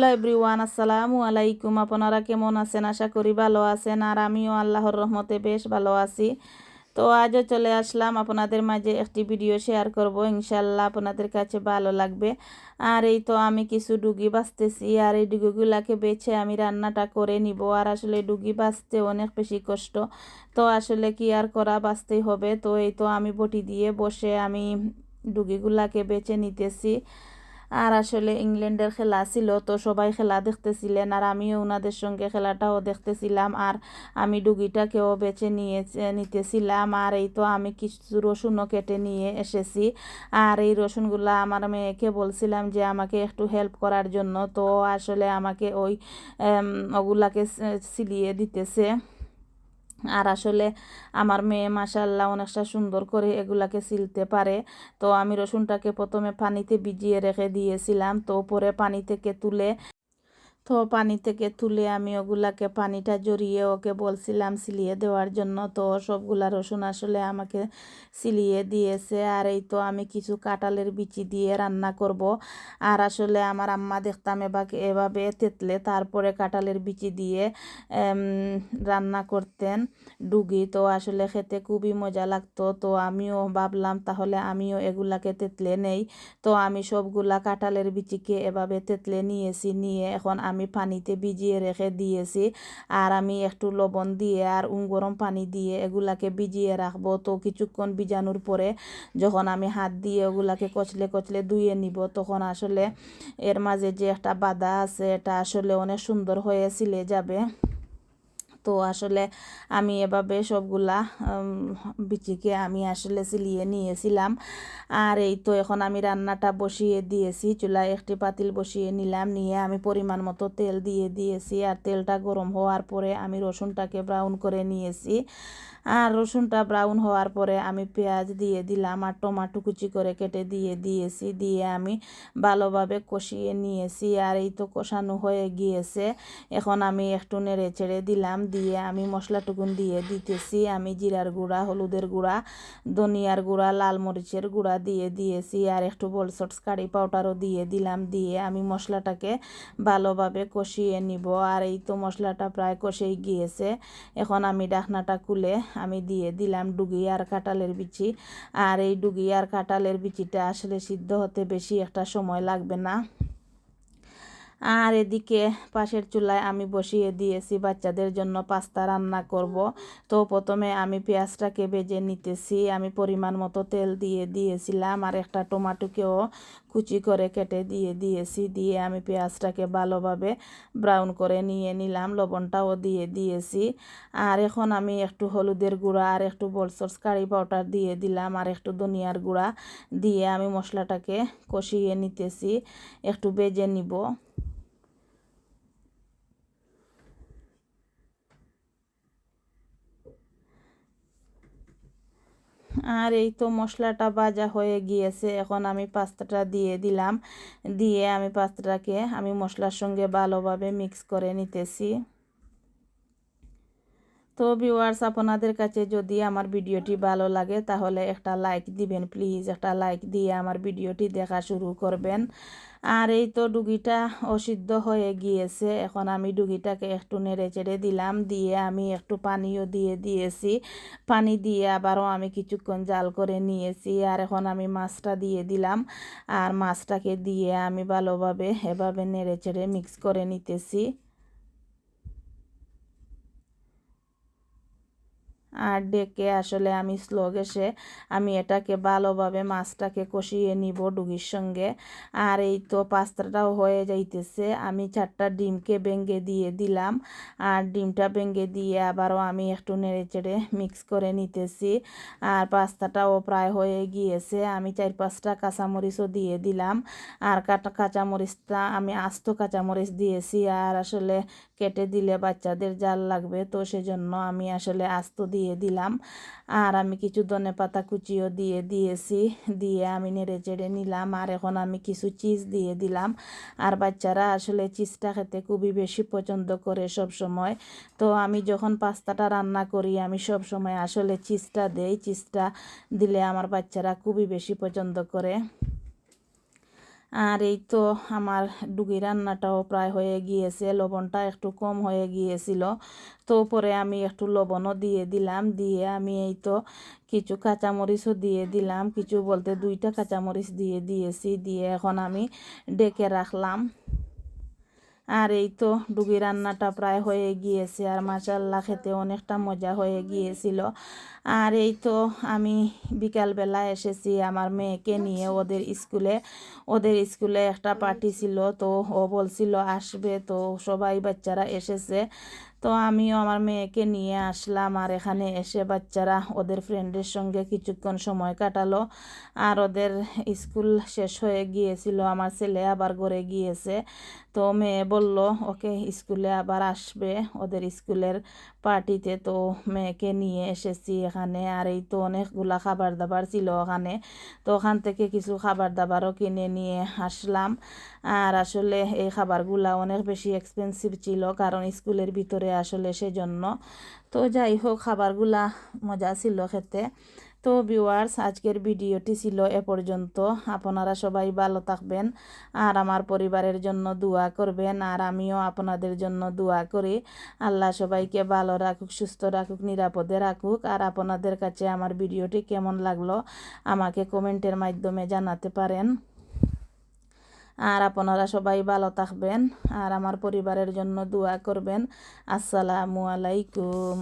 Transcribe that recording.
Hello everyone, আসসালামু আলাইকুম। আপনারা কেমন আছেন? আশা করি ভালো আছেন। আর আমিও আল্লাহর রহমতে বেশ ভালো আছি। তো আজও চলে আসলাম আপনাদের মাঝে একটি ভিডিও শেয়ার করব। ইনশাল্লাহ আপনাদের কাছে ভালো লাগবে। আর এই তো আমি কিছু ডুগি বাঁচতেছি আর এই ডুগিগুলাকে বেছে আমি রান্নাটা করে নিব। আর আসলে ডুগি বাঁচতে অনেক বেশি কষ্ট। তো আসলে কি আর করা বাঁচতেই হবে? তো এই তো আমি বটি দিয়ে বসে আমি ডুগিগুলাকে বেছে নিতেছি। আর আসলে ইংল্যান্ডের খেলা ছিল, তো সবাই খেলা দেখতেছিলেন আর আমিও ওনাদের সঙ্গে খেলাটাও দেখতেছিলাম আর আমি ডুগিটাকেও বেছে নিয়ে নিতেছিলাম আর এই তো আমি কিছু রসুনও কেটে নিয়ে এসেছি। আর এই রসুনগুলো আমার মেয়েকে বলছিলাম যে আমাকে একটু হেল্প করার জন্য, তো আসলে আমাকে ওই ওগুলাকে সিলিয়ে দিতেছে। আর আসলে আমার মেয়ে মাসাল্লাহ অনেকটা সুন্দর করে এগুলাকে সিলতে পারে। তো আমি রসুনটাকে প্রথমে পানিতে ভিজিয়ে রেখে দিয়েছিলাম। তো পরে পানি থেকে তুলে তো পানি থেকে তুলে আমি ওগুলাকে পানিটা জড়িয়ে ওকে বলছিলাম সিলিয়ে দেওয়ার জন্য। তো সবগুলা রসুন আসলে আমাকে সিলিয়ে দিয়েছে। আর এই তো আমি কিছু কাঁঠালের বিচি দিয়ে রান্না করব। আর আসলে আমার আম্মা দেখতাম এবাকে, এভাবে তেতলে তারপরে কাঁঠালের বিচি দিয়ে রান্না করতেন ডুগি। তো আসলে খেতে খুবই মজা লাগতো। তো আমিও ভাবলাম তাহলে আমিও এগুলাকে তেতলে নেই। তো আমি সবগুলা কাঁঠালের বিচিকে এভাবে তেতলে নিয়েছি। নিয়ে এখন আমি আমি পানিতে ভিজিয়ে রেখে দিয়েছি আর আমি একটু লবণ দিয়ে আর উম গরম পানি দিয়ে এগুলাকে ভিজিয়ে রাখব। তো কিছুক্ষণ ভিজানোর পরে যখন আমি হাত দিয়ে ওগুলাকে কচলে কচলে ধুয়ে নিব, তখন আসলে এর মাঝে যে একটা বাধা আছে, এটা আসলে অনেক সুন্দর হয়ে সিলে যাবে। তো আসলে আমি এভাবে সবগুলা বিচিকে আমি আসলে সিলিয়ে নিয়েছিলাম। আর এই তো এখন আমি রান্নাটা বসিয়ে দিয়েছি, চুলায় একটি পাতিল বসিয়ে নিলাম, নিয়ে আমি পরিমাণ মতো তেল দিয়ে দিয়েছি। আর তেলটা গরম হওয়ার পরে আমি রসুনটাকে ব্রাউন করে নিয়েছি। আর রসুনটা ব্রাউন হওয়ার পরে আমি পেঁয়াজ দিয়ে দিলাম আর টমাটো কুচি করে কেটে দিয়ে দিয়েছি, দিয়ে আমি ভালোভাবে কষিয়ে নিয়েছি। আর এই তো কষানো হয়ে গিয়েছে। এখন আমি একটু নেড়ে ছেড়ে দিলাম দিয়ে আমি মশলাটুকুন দিয়ে দিতেছি। আমি জিরার গুঁড়া, হলুদের গুঁড়া, ধনিয়ার গুঁড়া, লাল মরিচের গুঁড়া দিয়ে দিয়েছি আর একটু বলসটস কারি পাউডারও দিয়ে দিলাম। দিয়ে আমি মশলাটাকে ভালোভাবে কষিয়ে নিব আর এই তো মশলাটা প্রায় কষেই গিয়েছে। এখন আমি ডাকনাটা খুলে আমি দিয়ে দিলাম ডুগি আর কাঁঠালের বিচি। আর এই ডুগি আর কাঁঠালের বিচিটা আসলে সিদ্ধ হতে বেশি একটা সময় লাগবে না। আর এদিকে পাশের চুলায় আমি বসিয়ে দিয়েছি বাচ্চাদের জন্য পাস্তা রান্না করব। তো প্রথমে আমি পেঁয়াজটাকে বেজে নিতেছি। আমি পরিমাণ মতো তেল দিয়ে দিয়েছিলাম আর একটা টমাটোকেও কুচি করে কেটে দিয়ে দিয়েছি। দিয়ে আমি পেঁয়াজটাকে ভালোভাবে ব্রাউন করে নিয়ে নিলাম, লবণটাও দিয়ে দিয়েছি। আর এখন আমি একটু হলুদের গুঁড়া আর একটু বলসর্স কারি পাউডার দিয়ে দিলাম আর একটু ধনিয়ার গুঁড়া দিয়ে আমি মশলাটাকে কষিয়ে নিতেছি। একটু বেজে নিব। আর এই তো মশলাটা ভাজা হয়ে গিয়েছে। এখন আমি পাস্তাটা দিয়ে দিলাম। দিয়ে আমি পাস্তাটাকে আমি মশলার সঙ্গে ভালোভাবে মিক্স করে নিতেছি। তো ভিউয়ার্স আপনাদের কাছে যদি আমার ভিডিওটি ভালো লাগে, তাহলে একটা লাইক দিবেন প্লিজ একটা লাইক দিয়ে আমার ভিডিওটি দেখা শুরু করবেন। আর এই তো ডুগিটা অসিদ্ধ হয়ে গিয়েছে, এখন আমি ডুগিটাকে একটু নেড়ে চেড়ে দিলাম, দিয়ে আমি একটু পানিও দিয়ে দিয়েছি। পানি দিয়ে আবারও আমি কিছুক্ষণ জাল করে নিয়েছি, আর এখন আমি মাছটা দিয়ে দিলাম। আর মাছটাকে দিয়ে আমি ভালোভাবে এভাবে নেড়ে চেড়ে মিক্স করে নিতেছি। আর ডেকে আসলে আমি স্লো গ্যাসে আমি এটাকে ভালোভাবে মাছটাকে কষিয়ে নিব ডুগির সঙ্গে। আর এই তো পাস্তাটাও হয়ে যাইতেছে। আমি চারটা ডিমকে ভেঙে দিয়ে দিলাম। আর ডিমটা ভেঙে দিয়ে আবারও আমি একটু নেড়ে চেড়ে মিক্স করে নিতেছি। আর পাস্তাটাও প্রায় হয়ে গিয়েছে। আমি চার পাঁচটা কাঁচামরিচও দিয়ে দিলাম। আর কাটা কাঁচামরিচটা আমি আস্ত কাঁচামরিচ দিয়েছি। আর আসলে কেটে দিলে বাচ্চাদের জাল লাগবে। তো সেজন্য আমি আসলে আস্ত দিয়ে দিলাম। আর আমি কিছু ধনে পাতা কুচিও দিয়ে দিয়েছি, দিয়ে আমি নেড়ে চেড়ে নিলাম। আর এখন আমি কিছু চিজ দিয়ে দিলাম। আর বাচ্চারা আসলে চিজটা খেতে খুবই বেশি পছন্দ করে সব সময় তো আমি যখন পাস্তাটা রান্না করি, আমি সব সময় আসলে চিজটা দেই। চিজটা দিলে আমার বাচ্চারা খুবই বেশি পছন্দ করে। আর এই তো আমার ডুগি রান্নাটাও প্রায় হয়ে গিয়েছে, লবণটা একটু কম হয়ে গিয়েছিল। তো পরে আমি একটু লবণও দিয়ে দিলাম, দিয়ে আমি এই তো কিছু কাঁচামরিচও দিয়ে দিলাম। কিছু বলতে দুইটা কাঁচামরিচ দিয়ে দিয়েছি, দিয়ে এখন আমি ডেকে রাখলাম। আর এই তো ডুবি রান্নাটা প্রায় হয়ে গিয়েছে আর মাশাল্লাহ খেতে অনেকটা মজা হয়ে গিয়েছিল। আর এই তো আমি বিকালবেলা এসেছি আমার মেয়েকে নিয়ে ওদের স্কুলে। ওদের স্কুলে একটা পার্টি ছিল তো ও বলছিল আসবে তো সবাই বাচ্চারা এসেছে। তো আমিও আমার মেয়েকে নিয়ে আসলাম আর এখানে এসে বাচ্চারা ওদের ফ্রেন্ডের সঙ্গে কিছুক্ষণ সময় কাটালো। আর ওদের স্কুল শেষ হয়ে গিয়েছিল, আমার ছেলে আবার ঘরে গিয়েছে। তো মেয়ে বলল, ওকে স্কুলে আবার আসবে। ওদের স্কুলের পার্টিতে তো মেয়েকে নিয়ে এসেছি এখানে। আর এই তো অনেকগুলা খাবার দাবার ছিল ওখানে। তো ওখান থেকে কিছু খাবার দাবারও কিনে নিয়ে আসলাম। আর আসলে এই খাবারগুলা অনেক বেশি এক্সপেন্সিভ ছিল কারণ স্কুলের ভিতরে আসলে সেজন্য। তো যাই হোক, খাবারগুলা মজা ছিল খেতে। তো ভিউয়ার্স আজকের ভিডিওটি ছিল এ পর্যন্ত। আপনারা সবাই ভালো থাকবেন আর আমার পরিবারের জন্য দোয়া করবেন আর আমিও আপনাদের জন্য দোয়া করি। আল্লাহ সবাইকে ভালো রাখুক, সুস্থ রাখুক, নিরাপদে রাখুক। আর আপনাদের কাছে আমার ভিডিওটি কেমন লাগল আমাকে কমেন্টের মাধ্যমে জানাতে পারেন। আর আপনারা সবাই ভালো থাকবেন আর আমার পরিবারের জন্য দোয়া করবেন। আসসালামু আলাইকুম।